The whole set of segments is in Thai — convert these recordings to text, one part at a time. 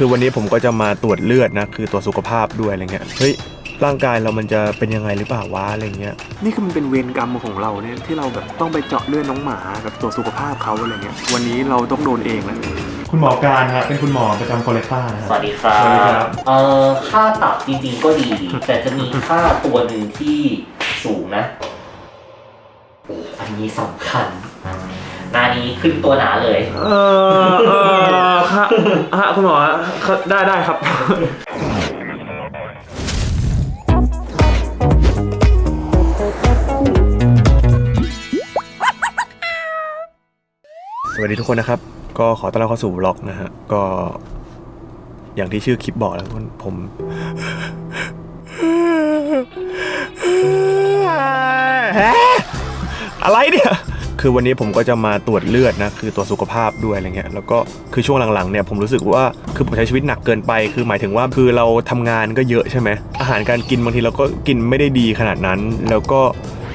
คือวันนี้ผมก็จะมาตรวจเลือดนะ คือตรวจสุขภาพด้วยอะไรเงี้ย เฮ้ย ร่างกายเรามันจะเป็นยังไงหรือเปล่าวะอะไรเงี้ย นี่คือมันเป็นเวรกรรมของเราเนี่ยที่เราแบบต้องไปเจาะเลือดน้องหมาแบบตรวจสุขภาพเขาอะไรเงี้ย วันนี้เราต้องโดนเองแล้ว คุณหมอการครับเป็นคุณหมอประจำคอลเลกต้านะคสรับวัสดีครับสวัสดีครับเอ่อ ค่าตับจริงๆก็ดี แต่จะมีค่าตัวหนึ่งที่สูงนะโอ้อันนี้สำคัญ หนานี้ขึ้นตัวหนาเลย เออเออฮะฮะคุณหมอได้ได้ครับ สวัสดีทุกคนนะครับ ก็ขอต้อนรับเข้าสู่บล็อกนะฮะ ก็ อย่างที่ชื่อคลิปบอกแล้วทุกคนผม อะไรเนี่ย คือวันนี้ผมก็จะมาตรวจเลือดนะคือตรวจสุขภาพด้วยอะไรเงี้ยแล้วก็คือช่วงหลังๆเนี่ยผมรู้สึกว่าคือผมใช้ชีวิตหนักเกินไป คือหมายถึงว่าคือเราทำงานก็เยอะใช่ไหมอาหารการกินบางทีเราก็กินไม่ได้ดีขนาดนั้น แล้วก็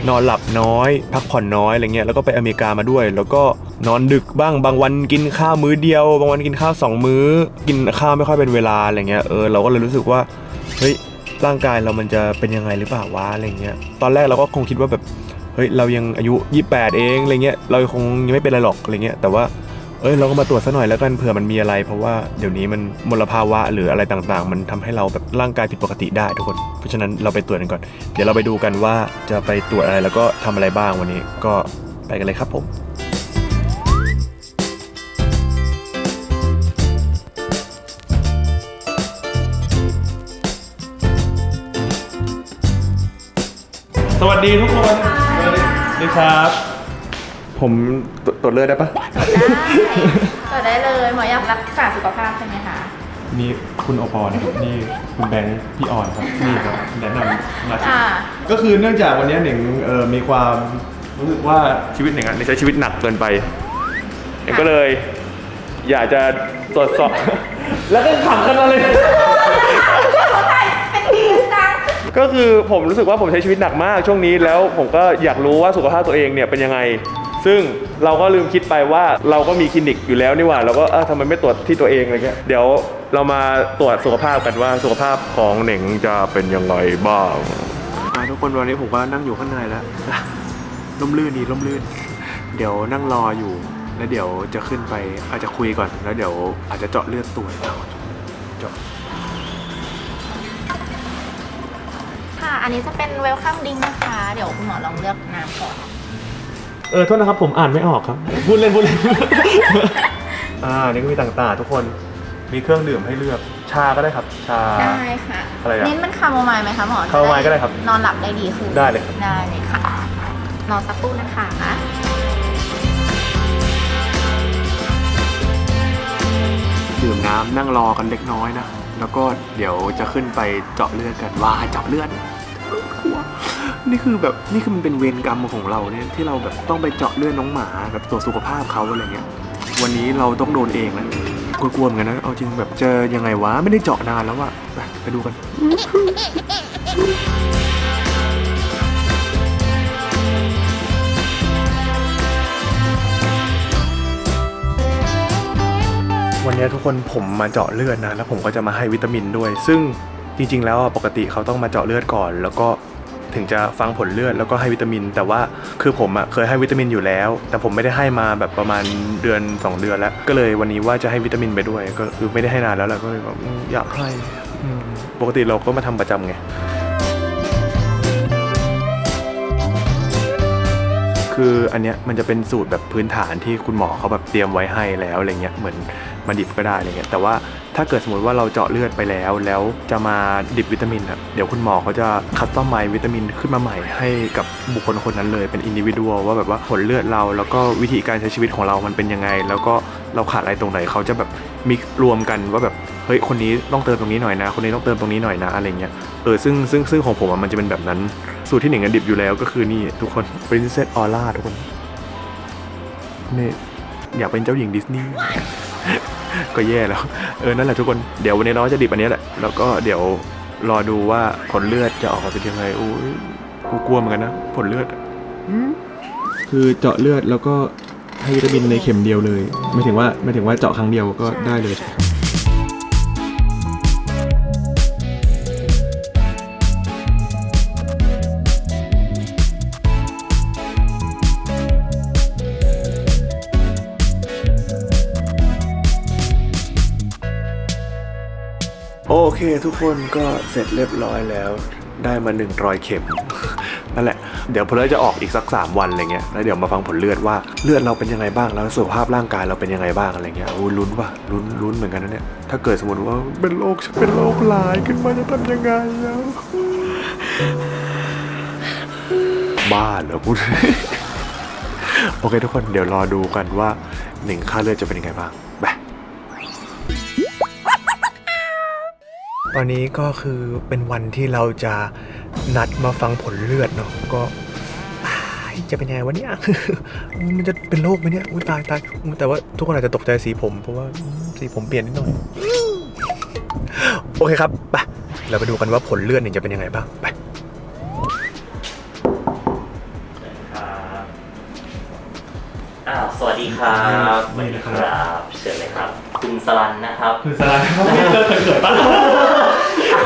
นอนหลับน้อย พักผ่อนน้อยอะไรเงี้ยแล้วก็ไปอเมริกามาด้วย แล้วก็นอนดึกบ้างบางวันกินข้าวมื้อเดียว บางวันกินข้าวสองมื้อ กินข้าวไม่ค่อยเป็นเวลาอะไรเงี้ยเออเราก็เลยรู้สึกว่าเฮ้ยร่างกายเรามันจะเป็นยังไงหรือเปล่าวะอะไรเงี้ยตอนแรกเราก็คงคิดว่าแบบ เฮ้ยเรายังอายุ 28 เองอะไรเงี้ยเราคงยังไม่เป็นอะไรหรอกอะไรเงี้ยแต่ว่าเอ้ยเราก็มาตรวจซะหน่อยแล้วกันเผื่อมันมีอะไร เพราะว่าเดี๋ยวนี้มันมลภาวะหรืออะไรต่างๆ มันทำให้เราแบบร่างกายผิดปกติได้ทุกคน เพราะฉะนั้นเราไปตรวจกันก่อน เดี๋ยวเราไปดูกันว่าจะไปตรวจอะไรแล้วก็ทำอะไรบ้างวันนี้ก็ไปกันเลยครับผมสวัสดีทุกคน ดีครับ ผมตรวจเลือดได้ปะตรวจได้เลยหมออยากรักษาสุขภาพใช่ไหมคะนี่คุณโอปอนะครับนี่คุณแบงค์พี่ออนครับนี่ครับแนะนำมาอ่าก็คือเนื่องจากวันนี้หนิงเอ่อมีความรู้สึกว่าชีวิตหนิงอะใช้ชีวิตหนักเกินไปหนิงก็เลย อยากจะตรวจสอบ แล้วก็ขำกันอะไรเป็นจริงจัง ก็คือผมรู้สึกว่าผมใช้ชีวิตหนักมากช่วงนี้แล้วผมก็อยากรู้ว่าสุขภาพตัวเองเนี่ยเป็นยังไง ซึ่งเราก็ลืมคิดไปว่าเราก็มีคลินิกอยู่แล้วนี่หว่า เราก็เออทำไมไม่ตรวจที่ตัวเองอะไรเงี้ยเดี๋ยวเรามาตรวจสุขภาพกันว่าสุขภาพของเหน่งจะเป็นยังไงบ้างมาทุกคนวันนี้ผมก็นั่งอยู่ข้างในแล้วร่มรื่นดีร่มรื่น เดี๋ยวนั่งรออยู่ แล้วเดี๋ยวจะขึ้นไปอาจจะคุยก่อน แล้วเดี๋ยวอาจจะเจาะเลือดตรวจเอาเจาะ อันนี้จะเป็นเวลคัมดิงนะคะ เดี๋ยวคุณหมอลองเลือกน้ำก่อน เออโทษนะครับผมอ่านไม่ออกครับพูดเล่นพูดเล่น อ่านี่ก็มีต่างๆ ทุกคนมีเครื่องดื่มให้เลือกชาก็ได้ครับ ชา ได้ค่ะอะไรอะเน้นเป็นคาโมไมล์ไหมคะหมอคาโมไมล์ก็ได้ครับนอนหลับได้ดีขึ้นได้เลยครับ ได้เลยค่ะนอนสักครู่นะคะดื่มน้ำนั่งรอกันเล็กน้อยนะ แล้วก็เดี๋ยวจะขึ้นไปเจาะเลือดกันว่าเจาะเลือดกลัว นี่คือแบบนี่คือมันเป็นเวรกรรมของเราเนี่ยที่เราแบบต้องไปเจาะเลือดน้องหมาแบบตรวจสุขภาพเขาอะไรเงี้ย วันนี้เราต้องโดนเองแล้วกลัวๆเหมือนกันนะเอาจริงแบบเจอยังไงวะไม่ได้เจาะนานแล้วอะไปไปดูกันวันนี้ทุกคนผมมาเจาะเลือดนะแล้วผมก็จะมาให้วิตามินด้วย ซึ่งจริง ๆ แล้วปกติเขาต้องมาเจาะเลือดก่อน แล้วก็ ถึงจะฟังผลเลือดแล้วก็ให้วิตามิน แต่ว่าคือผมอะเคยให้วิตามินอยู่แล้ว แต่ผมไม่ได้ให้มาแบบประมาณเดือน 2 เดือนแล้ว ก็เลยวันนี้ว่าจะให้วิตามินไปด้วย ก็คือไม่ได้ให้นานแล้วแหละก็เลยแบบอยากให้ปกติเราก็มาทำประจำไงคืออันเนี้ยมันจะเป็นสูตรแบบพื้นฐานที่คุณหมอเขาแบบเตรียมไว้ให้แล้วอะไรเงี้ยเหมือนมาดิบก็ได้อะไรเงี้ยแต่ว่า ถ้าเกิดสมมติว่าเราเจาะเลือดไปแล้ว แล้วจะมาดิบวิตามินอะเดี๋ยวคุณหมอเขาจะคัสตอมไมวิตามินขึ้นมาใหม่ให้กับบุคคลคนนั้นเลยเป็นอินดิวิ a l ว่าแบบว่าผลเลือดเรา แล้วก็วิธีการใช้ชีวิตของเรามันเป็นยังไง แล้วก็เราขาดอะไรตรงไหนเขาจะแบบมิกรวมกันว่าแบบเฮ้ยคนนี้ต้องเติมตรงนี้หน่อยนะ คนนี้ต้องเติมตรงนี้หน่อยนะอะไรเงี้ยเออซึ่งซึ่งซึ่งของผมมันจะเป็นแบบนั้น สูตรที่หนึ่งอะดิบอยู่แล้วก็คือนี่ทุกคน Princess Aura ทุกคนนี่อยากเป็นเจ้าหญิงดิสนีย์ ก็แย่แล้ว เออ นั่นแหละทุกคน เดี๋ยววันนี้เราจะดิบอันนี้แหละ แล้วก็เดี๋ยวรอดูว่าผลเลือดจะออกมาเป็นยังไงอุ้ยกูกลัวเหมือนกันนะ ผลเลือดอะคือเจาะเลือดแล้วก็ให้วิตามินในเข็มเดียวเลย ไม่ถึงว่าไม่ถึงว่าเจาะครั้งเดียวก็ได้เลย เคทุกคนก็เสร็จเรียบร้อยแล้ว ได้มา 100 เข็ม นั่นแหละ เดี๋ยวเพลจะออกอีกสัก 3 วันอะไรเงี้ยแล้วเดี๋ยวมาฟังผลเลือดว่าเลือดเราเป็นยังไงบ้างแล้วสุขภาพร่างกายเราเป็นยังไงบ้างอะไรเงี้ยโอ้ลุ้นว่ะลุ้นลุ้นเหมือนกันนะเนี่ยถ้าเกิดสมมติว่าเป็นโรคเป็นโรคหลายขึ้นมาจะทำยังไงแล้วบ้าเหรอพูดโอเคทุกคนเดี๋ยวรอดูกันว่าหนึ่งค่าเลือดจะเป็นยังไงบ้าง ตอนนี้ก็คือเป็นวันที่เราจะนัดมาฟังผลเลือดเนาะก็จะเป็นยังไงวะเนี่ย มันจะเป็นโรคไหมเนี่ย อุ้ยตายตาย แต่ว่าทุกคนอาจจะตกใจสีผม เพราะว่าสีผมเปลี่ยนนิดหน่อย โอเคครับ ไป เราไปดูกันว่าผลเลือดเนี่ยจะเป็นยังไงบ้าง ไปสวัสดีครับ สวัสดีครับ เชิญเลยครับ คุณสลันนะครับ คือสารเลิกเกิดปะ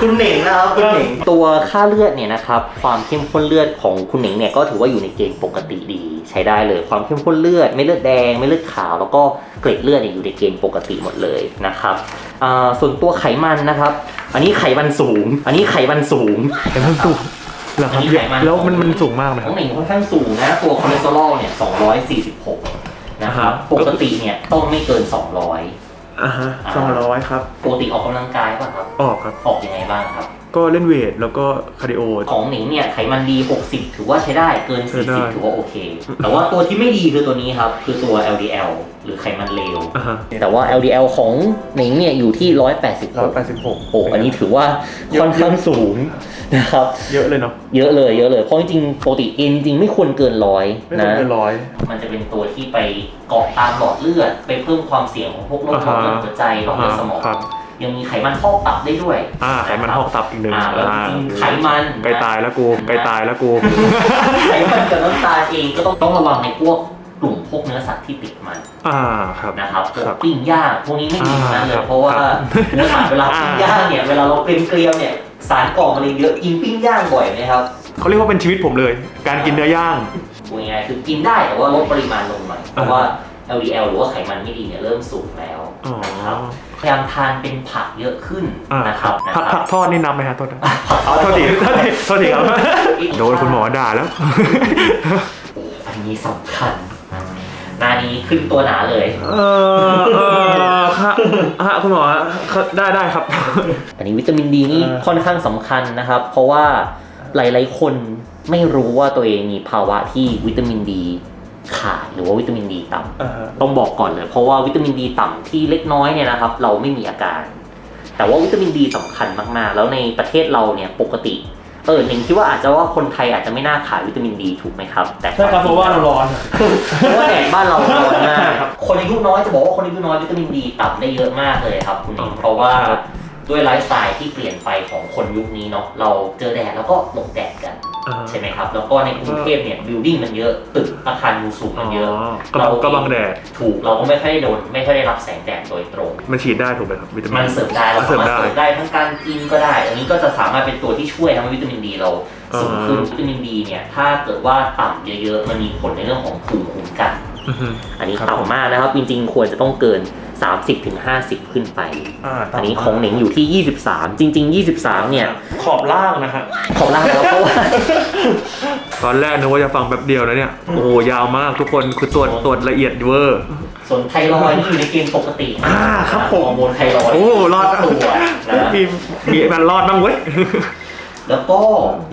คุณเหน่งนะครับคุณเหน่งตัวค่าเลือดเนี่ยนะครับความเข้มข้นเลือดของคุณเหน่งเนี่ยก็ถือว่าอยู่ในเกณฑ์ปกติดี ใช้ได้เลยความเข้มข้นเลือดไม่เลือดแดงไม่เลือดขาว แล้วก็เกล็ดเลือดเนี่ยอยู่ในเกณฑ์ปกติหมดเลยนะครับอ่าส่วนตัวไขมันนะครับ อันนี้ไขมันสูง อันนี้ไขมันสูง ไขมันสูงเหรอครับอันนี้ไขมันแล้วมันมันสูงมากไหมคขรัอบ งเหน่งค่อนข้างสูงนะตัวคอเลสเตอรอลเนี่ย246นะครับอ่าฮะปกติเนี่ยต้องไม่เกิน 200 อ่าฮะสองร้อยครับ ปกติออกกำลังกายป่ะครับ ออกครับ ออกยังไงบ้างครับ ก็เล่นเวทแล้วก็คาร์ดิโอ ของหนิงเนี่ยไขมันดี 60 ถือว่าใช้ได้เกิน ใช้ได้40 ถือว่าโอเค แต่ว่าตัวที่ไม่ดีคือตัวนี้ครับ คือตัว LDL หรือไขมันเลว อ่าฮะแต่ว่า LDL ของหนิงเนี่ยอยู่ที่ 186 ร้อยแปดสิบหก โอ้อันนี้ถือว่าเยอะค่อนข้างสูง นะครับ เยอะเลยเนาะเยอะเลยเยอะเลย เพราะจริงๆปกติเอนจริงๆไม่ควรเกินร้อยไม่นะต้องเกินร้อย มันจะเป็นตัวที่ไปเกาะตามหลอดเลือด ไปเพิ่มความเสี่ยงของพวกโรคหลอดเลือดหัวใจหลอดเลือดสมอง ครับ ยังมีไขมันพอกตับได้ด้วย อ่าไขมันหอกตับอีกหนึ่งอ่าแล้วจริงๆไขมัน ไกลตายแล้วกูไกลตายแล้วกู ไขมันกับน้ำตาลเองก็ต้องต้องระวังในพวกกลุ่มพวกเนื้อสัตว์ที่ติดมันอ่าครับ นะครับพวครักบปิ้งย่างพวกนี้ไม่ดีทั้งนั้นเลอ่ายครับเพราะว่าครับ เนื้อสัตว์เวลาปิ้งย่างเนี่ยเวลาเราเป็นเกลียมเนี่ย สารก่อมะเร็งเยอะกินปิ้งย่างบ่อยไหมครับเขาเรียกว่าเป็นชีวิตผมเลย การกินเนื้อย่างพูดง่ายๆคือกินได้แต่ว่าลดปริมาณลงหน่อยเพราะว่า LDL หรือว่าไขมันไม่ดีเนี่ยเริ่มสูงแล้วอ๋อนะครับพยายามทานเป็นผักเยอะขึ้นอ่านะครับนะผักคผัรับ กทอดนี่นับไหมฮะโทษนะผักอ๋อโทษทีโทษทีโทษทีครับ โดนคุณหมอด่าแล้ว อันนี้สำคัญหน้านี้ขึ้นตัวหนาเลย เออเออค่ะฮะคุณหมอครับได้ได้ครับ อันนี้วิตามินดีนี่เออ ค่อนข้างสำคัญนะครับ เพราะว่าหลายๆคนไม่รู้ว่าตัวเองมีภาวะที่วิตามินดีขาดหรือว่าวิตามินดีต่ำ อ่าฮะ ต้องบอกก่อนเลย เพราะว่าวิตามินดีต่ำที่เล็กน้อยเนี่ยนะครับ เราไม่มีอาการ แต่ว่าวิตามินดีสำคัญมากๆ แล้วในประเทศเราเนี่ยปกติ เออหนึ่งคิดว่าอาจจะว่าคนไทยอาจจะไม่น่าขาดวิตามินดีถูกไหมครับ แต่ใช่ครับเพราะว่าเราร้อน เพราะว่าแดดบ้านเราร้อนมากครับคนอายุน้อยจะบอกว่าคนอายุน้อยวิตามินดีต่ำได้เยอะมากเลยครับคุณเองเพราะว่าครับด้วยไลฟ์สไตล์ที่เปลี่ยนไปของคนยุคนี้เนาะเราเจอแดดแล้วก็หลบแดดกัน อ่าใช่ไหมครับ แล้วก็ในกรุงเทพเนี่ยบิลดิ้งมันเยอะตึกอาคารยูสูงมันเยอะก็บังก็บังแดดถูกเราก็ไม่ค่อยได้โดนไม่ค่อยได้รับแสงแดดโดยตรง มันฉีดได้ถูกไหมครับวิตามิน มันเสริมได้เราเสริสามมารถได้เสริมได้ทั้งการกินก็ได้ อันนี้ก็จะสามารถเป็นตัวที่ช่วยทำให้วิตามินดีเราสูงขึ้นอ่า วิตามินดีเนี่ยถ้าเกิดว่าต่ำเยอะๆมันมีผลในเรื่องของภูมิคุ้มกัน อือฮึ อันนี้ครับ ต่ำมากนะครับ จริงๆ ควรจะต้องเกิน 30-50ถึง50 ขึ้นไป อ่าอันนี้ของเหน่งอยู่ที่ 23 จริง ๆ 23 เนี่ย ขอบล่างนะฮะ ขอล่างแล้วเพราะว่า ตอนแรกนึกว่าจะฟังแป๊บเดียวนะเนี่ย โอ้โหยาวมากทุกคนคือตรวจตรวจละเอียดเวอร์ ส่วนไทรอยด์นี่อยู่ในเกณฑ์ปกตินะอ่าครับผม ฮอร์โมนไทรอยด์โอ้รอด ตัวนะมีมีมันรอดบ้างเว้ย แล้วก็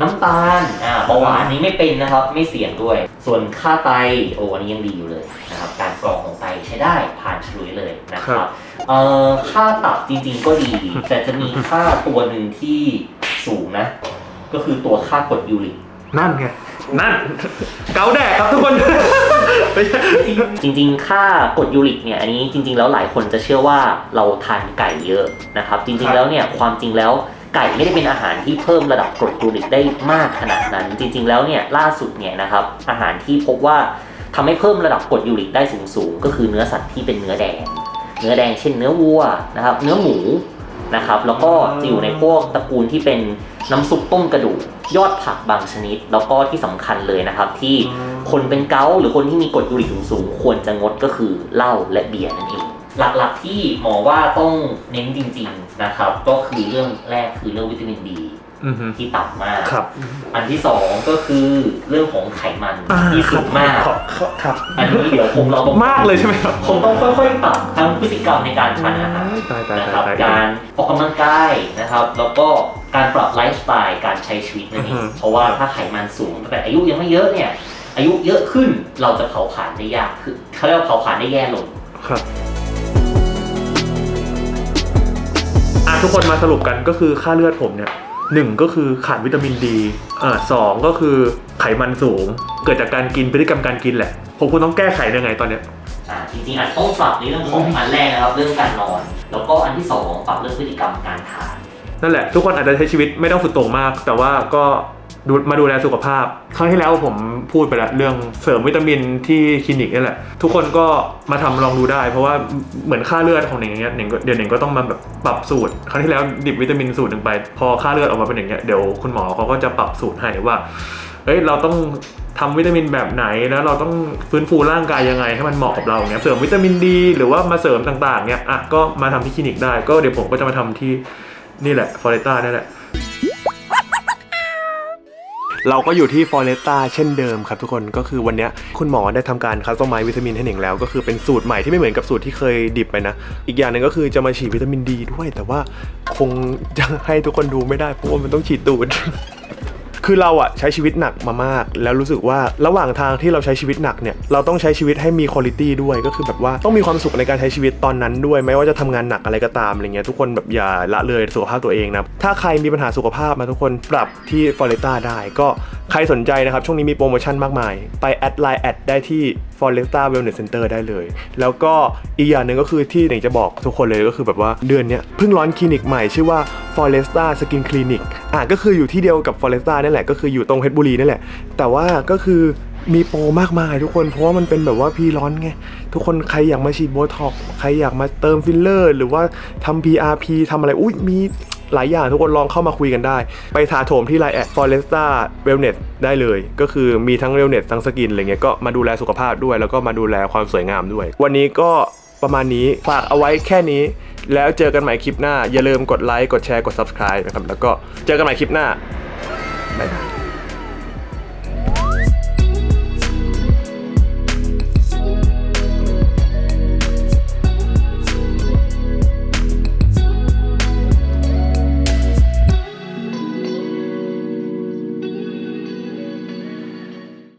น้ำตาลอ่าเบาหวานนี้ไม่เป็นนะครับ ไม่เสี่ยงด้วย ส่วนค่าไตโอ้อันนี้ยังดีอยู่เลยนะครับการกรองของไตใช้ได้ผ่านฉลุยเลยนะคครัรับบเอ่อค่าตับจริงๆก็ดี แต่จะมีค่าตัวหนึ่งที่สูงนะ ก็คือตัวค่ากรดยูริกนั่นไงนั่นเกาแดกครับทุกคนไม่ใช่จริงๆ ค่ากรดยูริกเนี่ยอันนี้จริง ๆ แล้วหลายคนจะเชื่อว่าเราทานไก่เยอะนะครับ จริงๆแล้วเนี่ยความจริงแล้ว ไก่ไม่ได้เป็นอาหารที่เพิ่มระดับกรดยูริกได้มากขนาดนั้น จริง ๆ แล้วเนี่ยล่าสุดเนี่ยนะครับอาหารที่พบว่าทำให้เพิ่มระดับกรดยูริกได้สูงๆก็คือเนื้อสัตว์ที่เป็นเนื้อแดง เนื้อแดงเช่นเนื้อวัวนะครับเนื้อหมูนะครับแล้วก็จะอยู่ในพวกตระกูลที่เป็นน้ำซุปต้มกระดูกยอดผักบางชนิด แล้วก็ที่สำคัญเลยนะครับ ที่คนเป็นเกาหรือคนที่มีกรดยูริกสูงๆควรจะงดก็คือเหล้าและเบียร์นั่นเอง หลักๆที่หมอว่าต้องเน้นจริง ๆนะครับ ก็คือเรื่องแรกคือเรื่องวิตามินดีอือฮึที่ต่ำมาก ครับอันที่สองก็คือเรื่องของไขมันที่สูงมาก ขอขอครับ อันนี้เดี๋ยวคงเราต้องมากเลยใช่ไหมครับคงต้องค่อยๆปรับทั้งพฤติกรรมในการทานอาหาร ตายตายนะคตารัยบตาย การออกกำลังกายนะครับ แล้วก็การปรับไลฟ์สไตล์การใช้ชีวิตนั่นเออืงอฮึ เพราะว่าถ้าไขมันสูงแต่อายุยังไม่เยอะเนี่ยอายุเยอะขึ้นเราจะเผาผลาญได้ยากขึ้นเขาเรียกว่าเผาผลาญได้แย่ลง ครับ ทุกคนมาสรุปกันก็คือค่าเลือดผมเนี่ยหนึ่งก็คือขาดวิตามินดีอ่าสองก็คือไขมันสูง เกิดจากการกินพฤติกรรมการกินแหละ ผมควรต้องแก้ไขยังไงตอนเนี้ยอ่าจริงๆอาจต้องปรับในเรื่องของอันแรกนะครับ เรื่องการนอน แล้วก็อันที่สองปรับเรื่องพฤติกรรมการทาน นั่นแหละ ทุกคนอาจจะใช้ชีวิตไม่ต้องสุดโต่งมาก แต่ว่าก็ ดูมาดูแลสุขภาพ ครั้งที่แล้วผมพูดไปแล้วเรื่องเสริมวิตามินที่คลินิกนี่แหละ ทุกคนก็มาทำลองดูได้ เพราะว่าเหมือนค่าเลือดของหนิงอย่างเงี้ยหนิงก็เดี๋ยวหนิงก็ต้องมาแบบปรับสูตร ครั้งที่แล้วดิบวิตามินสูตรหนึ่งไป พอค่าเลือดออกมาเป็นอย่างเงี้ยเดี๋ยวคุณหมอเขาก็จะปรับสูตรให้ว่าเอ้ยเราต้องทำวิตามินแบบไหนแล้วเราต้องฟื้นฟูร่างกายยังไงให้มันเหมาะกับเราเงี้ยเสริมวิตามินดี หรือว่ามาเสริมต่างๆเงี้ยอะก็มาทำที่คลินิกได้ก็เดี๋ยวผมก็จะมาทำที่นี่แหละฟอเรต้านี่แหละ เราก็อยู่ที่ฟอเรต้าเช่นเดิมครับทุกคนก็คือวันนี้คุณหมอได้ทำการคัสตอมไมวิตามินให้หนิงแล้ว ก็คือเป็นสูตรใหม่ที่ไม่เหมือนกับสูตรที่เคยดิบไปนะ อีกอย่างหนึ่งก็คือจะมาฉีดวิตามินดีด้วย แต่ว่าคงจะให้ทุกคนดูไม่ได้เพราะว่ามันต้องฉีดตูด คือเราอะใช้ชีวิตหนักมามาก แล้วรู้สึกว่าระหว่างทางที่เราใช้ชีวิตหนักเนี่ยเราต้องใช้ชีวิตให้มีคุณตี้ด้วยก็คือแบบว่าต้องมีความสุขในการใช้ชีวิตตอนนั้นด้วย ไม่ว่าจะทำงานหนักอะไรก็ตามอะไรเงี้ยทุกคนแบบอย่าละเลยสุขภาพตัวเองนะถ้าใครมีปัญหาสุขภาพมาทุกคนปรับที่ฟอเรต้าได้ ก็ใครสนใจนะครับช่วงนี้มีโปรโมชั่นมากมาย ไปแอดไลน์แอดได้ที่ f o r e t a Wellness Center ได้เลย แล้วก็อีกอย่างหนึ่งก็คือที่หนิงจะบอกทุกคนเลยก็คือแบบว่าเดือนนี้เพิ่งร้อนคลินิกใหม่ชื่อว่า Foresta Skin Clinic อะก็คืออยู่ที่เดียวกับ Foresta นั่นแหละก็คืออยู่ตรงเพชรบุรีนั่นแหละ แต่ว่าก็คือมีโปรมากมายทุกคนเพราะว่ามันเป็นแบบว่าพีร้อนไง ทุกคนใครอยากมาฉีดโบท็อกใครอยากมาเติมฟิลเลอร์ หรือว่าทำ PRP ทำอะไรอุ้ยมี หลายอย่างทุกคนลองเข้ามาคุยกันได้ ไปถาโถมที่ไลน์แอด Foresta Wellness ได้เลย ก็คือมีทั้งเวลเนสทั้งสกินอะไรเงี้ยก็มาดูแลสุขภาพด้วย แล้วก็มาดูแลความสวยงามด้วย วันนี้ก็ประมาณนี้ฝากเอาไว้แค่นี้ แล้วเจอกันใหม่คลิปหน้า อย่าลืมกดไลค์กดแชร์กด subscribe นะครับแล้วก็เจอกันใหม่คลิปหน้าบ๊ายบาย